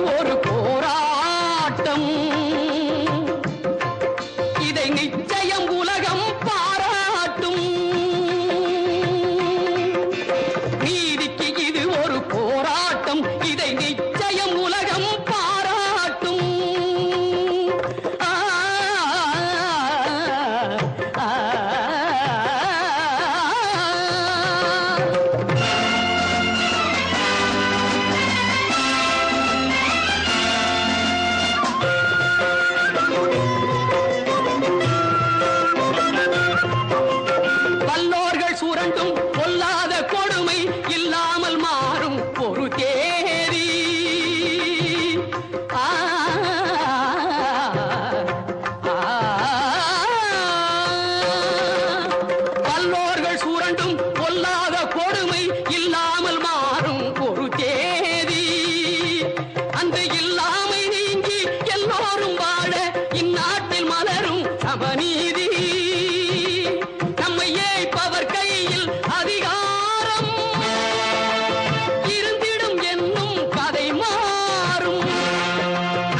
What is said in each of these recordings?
ஒரு போராட்டம்.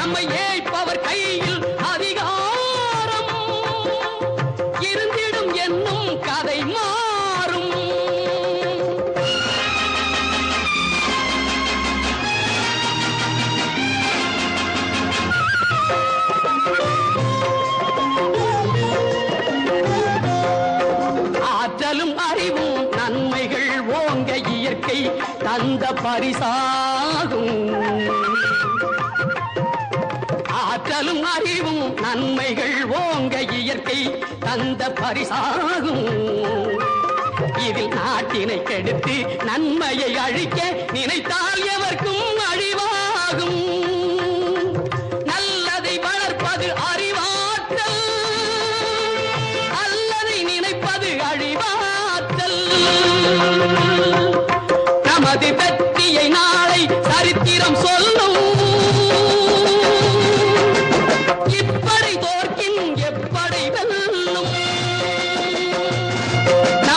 நம்மை ஏய்ப்பவர் கையில் அதிகாரம். இருந்திடும் என்னும் கதை மாறும். ஆற்றலும் அறிவும் நன்மைகள் ஓங்க இயற்கை தந்த பரிசாகும். ஆற்றலும் அறிவும் நன்மைகள் ஓங்க இயற்கை தந்த பரிசாகும். இதில் நாட்டினை கெடுத்து நன்மையை அழிக்க நினைத்தால் எவர்க்கும் அழிவாகும். நல்லதை வளர்ப்பது அறிவாற்றல். அல்லதை நினைப்பது அழிவாற்றல். நமது வெற்றியை நாளை சரித்திரம் சொல்லும்.